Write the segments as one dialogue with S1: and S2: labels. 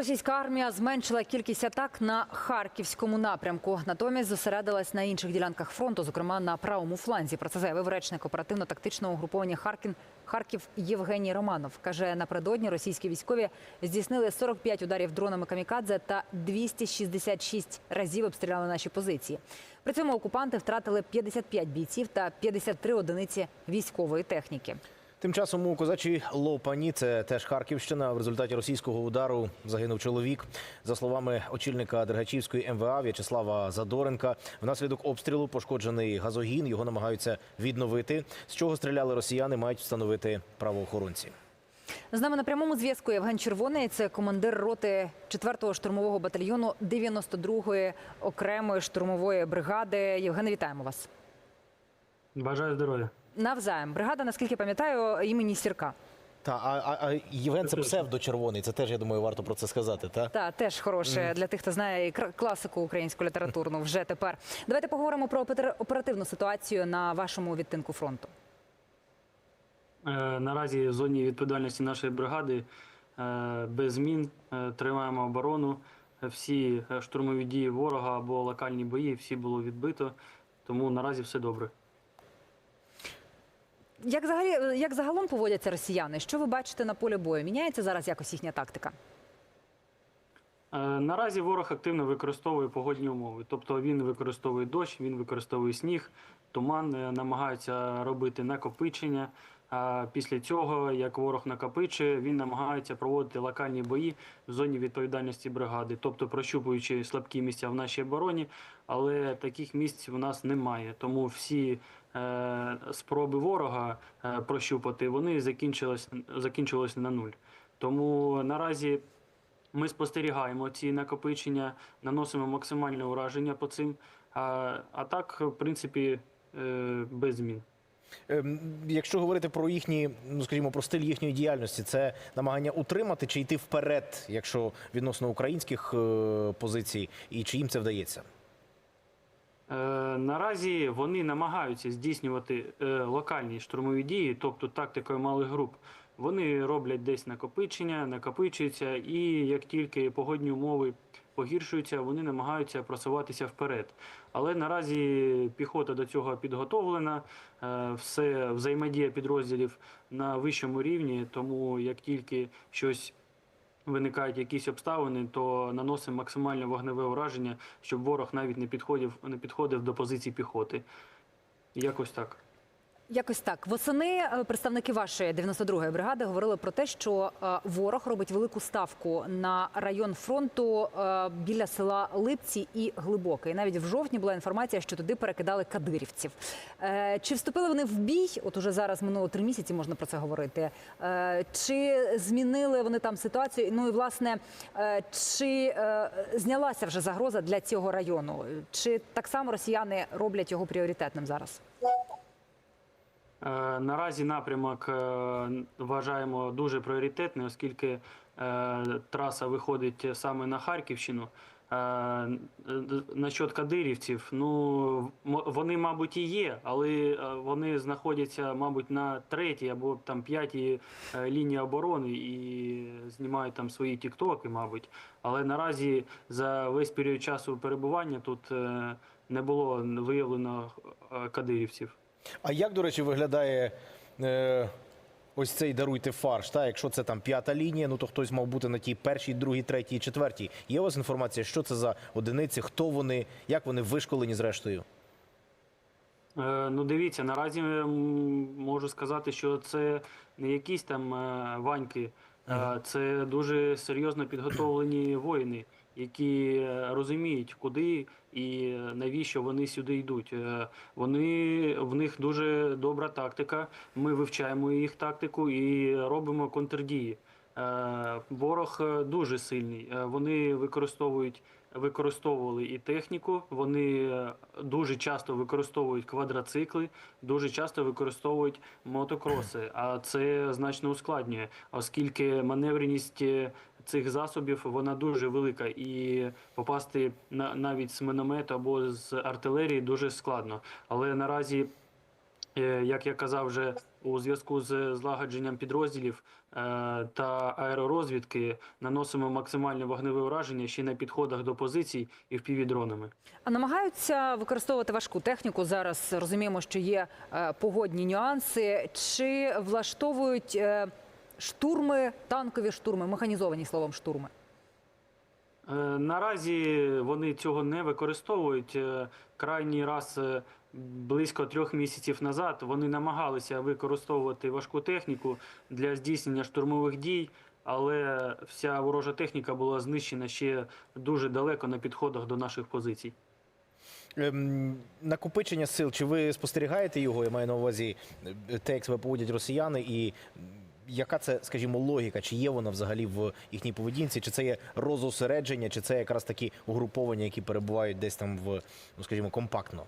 S1: Російська армія зменшила кількість атак на харківському напрямку. Натомість зосередилась на інших ділянках фронту, зокрема на правому фланзі. Про це заявив речник оперативно-тактичного угруповання Харків Харків Євгеній Романов. каже, напередодні російські військові здійснили 45 ударів дронами камікадзе та 266 разів обстріляли наші позиції. При цьому окупанти втратили 55 бійців та 53 одиниці військової техніки.
S2: Тим часом у козачій Лопані, це теж Харківщина. В результаті російського удару загинув чоловік. За словами очільника Дергачівської МВА В'ячеслава Задоренка, внаслідок обстрілу пошкоджений газогін. Його намагаються відновити. З чого стріляли росіяни, мають встановити правоохоронці.
S1: З нами на прямому зв'язку Євген Червоний, це командир роти 4-го штурмового батальйону 92-ї окремої штурмової бригади. Євгене, вітаємо вас.
S3: Бажаю здоров'я.
S1: Навзаєм. Бригада, наскільки пам'ятаю, імені Сірка.
S2: Та а, а, а Євген це псевдо-червоний. Це теж я думаю, варто про це сказати. Та
S1: Та теж хороше для тих, хто знає класику українську літературну вже тепер. Давайте поговоримо про оперативну ситуацію на вашому відтинку фронту.
S3: Е, Наразі в зоні відповідальності нашої бригади е, без змін е, тримаємо оборону. Всі штурмові дії ворога або локальні бої, всі було відбито. Тому наразі все добре.
S1: Як взагалі, як загалом поводяться росіяни? Що ви бачите на полі бою? Міняється зараз якось їхня тактика?
S3: Е, Наразі ворог активно використовує погодні умови. Тобто він використовує дощ, він використовує сніг, туман, е, намагається робити накопичення. А після цього, як ворог накопичує, він намагається проводити локальні бої в зоні відповідальності бригади, тобто прощупуючи слабкі місця в нашій обороні, але таких місць у нас немає. Тому всі е, спроби ворога е, прощупати вони закінчились, закінчились на нуль. Тому наразі ми спостерігаємо ці накопичення, наносимо максимальне ураження по цим. А, а так, в принципі, е, без змін.
S2: Ем, якщо говорити про їхні, ну скажімо, про стиль їхньої діяльності, це намагання утримати чи йти вперед, якщо відносно українських е, позицій, і чи їм це вдається?
S3: Е, наразі вони намагаються здійснювати е, локальні штурмові дії, тобто тактикою малих груп. Вони роблять десь накопичення, накопичуються, і як тільки погодні умови погіршуються, вони намагаються просуватися вперед. Але наразі піхота до цього підготовлена, е, все взаємодія підрозділів на вищому рівні, тому як тільки щось виникають якісь обставини, то наносимо максимальне вогневе ураження, щоб ворог навіть не підходив, не підходив до позицій піхоти. Якось так.
S1: Якось так. Восени е, представники вашої 92-ї бригади говорили про те, що е, ворог робить велику ставку на район фронту е, біля села Липці і Глибоке. І навіть в жовтні була інформація, що туди перекидали кадирівців. Чи вступили вони в бій? От уже зараз минуло три місяці, можна про це говорити. Чи змінили вони там ситуацію? Ну і власне, чи знялася вже загроза для цього району? Чи так само росіяни роблять його пріоритетним зараз?
S3: Е, Наразі напрямок е, вважаємо дуже пріоритетний, оскільки е, траса виходить саме на Харківщину. Насчет кадирівців, ну вони, мабуть, і є, але вони знаходяться, мабуть, на третій або там п'ятій лінії оборони і знімають там свої тіктоки, мабуть. Але наразі за весь період часу перебування тут не було виявлено кадирівців.
S2: А як, до речі, виглядає е, ось цей даруйте фарш? Та? Якщо це там п'ята лінія, ну то хтось мав бути на тій першій, другій, третій, четвертій. Є у вас інформація, що це за одиниці, хто вони, як вони вишколені зрештою?
S3: Е, Ну, дивіться, наразі можу сказати, що це не якісь там е, ваньки, е, це дуже серйозно підготовлені воїни, які е, розуміють, куди і е, навіщо вони сюди йдуть. Е, Вони в них дуже добра тактика. Ми вивчаємо їх тактику і робимо контрдії. Ворог дуже сильний. Вони використовують використовували і техніку. Вони дуже часто використовують квадроцикли, дуже часто використовують мотокроси. А це значно ускладнює, оскільки маневреність цих засобів вона дуже велика, і попасти на навіть з міномету або з артилерії дуже складно. Але наразі Е, Як я казав вже у зв'язку з злагодженням підрозділів е, та аеророзвідки наносимо максимальне вогневе ураження ще на підходах до позицій і впівдронами.
S1: А намагаються використовувати важку техніку. Зараз розуміємо, що є е, погодні нюанси. Чи влаштовують штурми, танкові штурми, механізовані словом штурми?
S3: Е, Наразі вони цього не використовують. Е, Крайній раз е, близько трьох місяців назад вони намагалися використовувати важку техніку для здійснення штурмових дій, але вся ворожа техніка була знищена ще дуже далеко на підходах до наших позицій.
S2: Ем, накопичення сил, чи ви спостерігаєте його? Я маю на увазі те, як себе поводять росіяни, і яка це, скажімо, логіка? Чи є вона взагалі в їхній поведінці? Чи це є розосередження, чи це якраз такі угруповання, які перебувають десь там в, ну скажімо, компактно?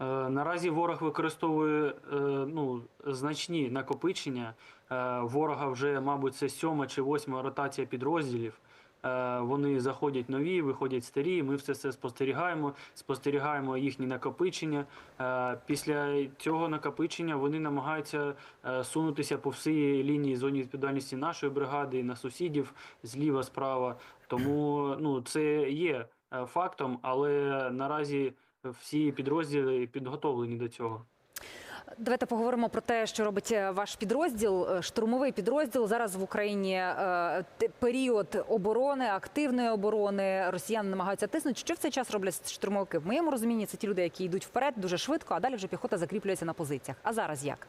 S3: Е, Наразі ворог використовує е, ну, значні накопичення. Е, Ворога вже, мабуть, це сьома чи восьма ротація підрозділів. Е, Вони заходять нові, виходять старі. Ми все це спостерігаємо, спостерігаємо їхні накопичення. Е, Після цього накопичення вони намагаються е, сунутися по всій лінії зоні відповідальності нашої бригади на сусідів зліва, справа. Тому ну, це є фактом, але наразі всі підрозділи підготовлені до цього.
S1: Давайте поговоримо про те, що робить е, ваш підрозділ, е, штурмовий підрозділ. Зараз в Україні е, період оборони, активної оборони. Росіяни намагаються тиснути. Що в цей час роблять штурмовики? В моєму розумінні це ті люди, які йдуть вперед дуже швидко, а далі вже піхота закріплюється на позиціях. А зараз як?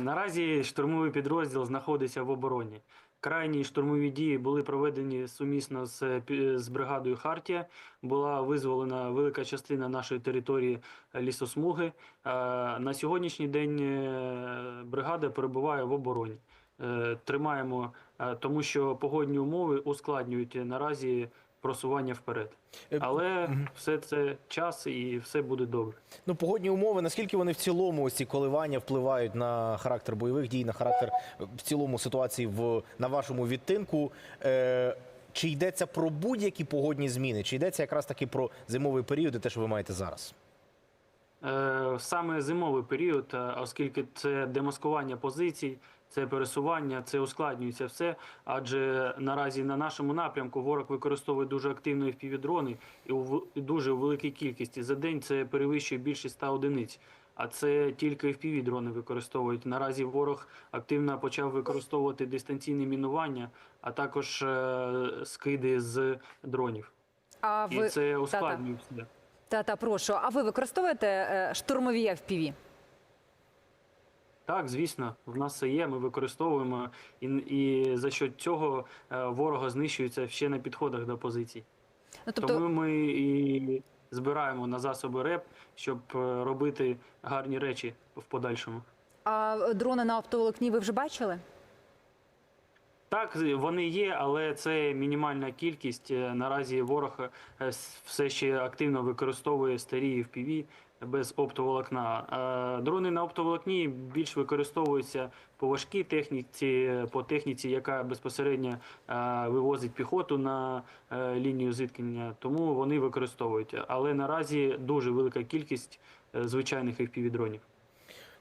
S3: Наразі штурмовий підрозділ знаходиться в обороні. Крайні штурмові дії були проведені сумісно з, е, з бригадою Хартія. Була визволена велика частина нашої території е, лісосмуги. Е, На сьогоднішній день е, бригада перебуває в обороні. Е, Тримаємо, е, тому що погодні умови ускладнюють наразі просування вперед.
S2: Е,
S3: Але все це час і все буде добре.
S2: Ну, погодні умови, наскільки вони в цілому ось ці коливання впливають на характер бойових дій, на характер е, в цілому ситуації в на вашому відтинку? Е, чи йдеться про будь-які погодні зміни, чи йдеться якраз таки про зимовий період і те, що ви маєте зараз?
S3: Е, Саме зимовий період, оскільки це демаскування позицій, це пересування, це ускладнюється все. Адже наразі на нашому напрямку ворог використовує дуже активно впівдрони і у в- дуже великій кількості. За день це перевищує більше 100 одиниць. А це тільки впівдрони використовують. Наразі ворог активно почав використовувати дистанційне мінування, а також е, скиди з дронів.
S1: А
S3: І
S1: ви
S3: це ускладнює все.
S1: та та прошу. А ви використовуєте е, штурмові FPV?
S3: Так, звісно, в нас це є. Ми використовуємо, і, і за що цього е, ворога знищується ще на підходах до позицій.
S1: Ну тобто,
S3: Тому ми і збираємо на засоби РЕП, щоб е, робити гарні речі в подальшому.
S1: а дрони на оптоволокні ви вже бачили?
S3: Так, вони є, але це мінімальна кількість. Е, Наразі ворог все ще активно використовує старі FPV без оптоволокна. Е, Дрони на оптоволокні більш використовуються по важкій техніці, по техніці, яка безпосередньо е, вивозить піхоту на е, лінію зіткнення, тому вони використовують. Але наразі дуже велика кількість звичайних FPV-дронів.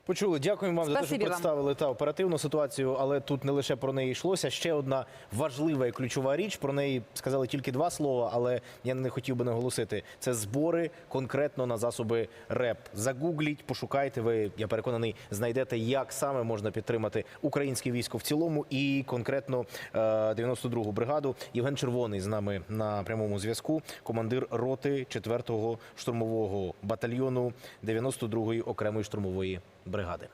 S2: Почули, дякуємо вам за те, що
S1: Спасибі вам.
S2: представили та оперативну ситуацію, але тут не лише про неї йшлося. Ще одна важлива і ключова річ. Про неї сказали тільки два слова, але я не хотів би наголосити. Це збори конкретно на засоби РЕП. Загугліть, пошукайте. Ви я переконаний, знайдете, як саме можна підтримати українське військо в цілому і конкретно е, 92-гу бригаду. Євген Червоний з нами на прямому зв'язку. Командир роти 4-го штурмового батальйону 92-ї окремої штурмової бригади.